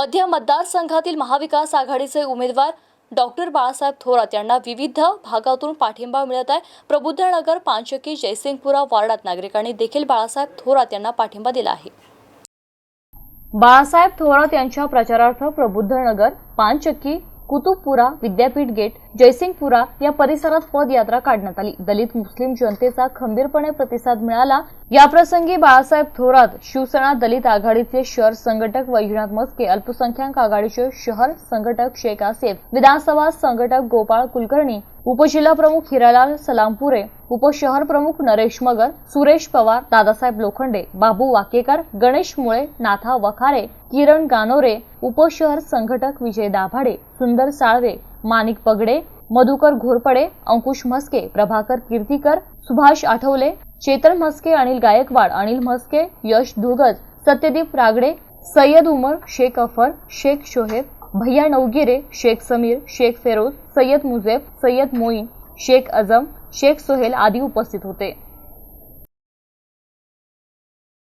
मध्य मतदारसंघातील महाविकास आघाडीचे उमेदवार डॉक्टर बाळासाहेब थोरात यांना विविध भागातून पाठिंबा मिळत आहे. प्रबुद्धनगर पांचकी जयसिंगपुरा वार्डात नागरिकांनी देखील बाळासाहेब थोरात यांना पाठिंबा दिला आहे. बाळासाहेब थोरात यांच्या प्रचारार्थ प्रबुद्धनगर पानचक्की कुतुबपुरा विद्यापीठ गेट जयसिंगपुरा या परिसरात पदयात्रा काढण्यात आली. दलित मुस्लिम जनतेचा खंबीरपणे प्रतिसाद मिळाला. याप्रसंगी बाळासाहेब थोरात शिवसेना दलित आघाडीचे शहर संघटक वैजनाथ मस्के अल्पसंख्याक आघाडीचे शहर संघटक शेख आसेफ विधानसभा संघटक गोपाळ कुलकर्णी उपजिल्हा प्रमुख हिरालाल सलामपुरे उपशहर प्रमुख नरेश मगर सुरेश पवार दादासाहेब लोखंडे बाबू वाकेकर गणेश मुळे नाथा वखारे किरण गानोरे उपशहर संघटक विजय दाभाडे सुंदर साळवे माणिक पगडे मधुकर घोरपडे अंकुश म्हस्के प्रभाकर कीर्तीकर सुभाष आठवले चेतन म्हस्के अनिल गायकवाड अनिल म्हस्के यश धुळगज सत्यदीप रागडे सय्यद उमर शेख अफर शेख शोहेब भैया नवगिरे शेख समीर शेख फेरोज सय्यद मुजेब सय्यद मोईन शेख अजम शेख सोहेल आदी उपस्थित होते.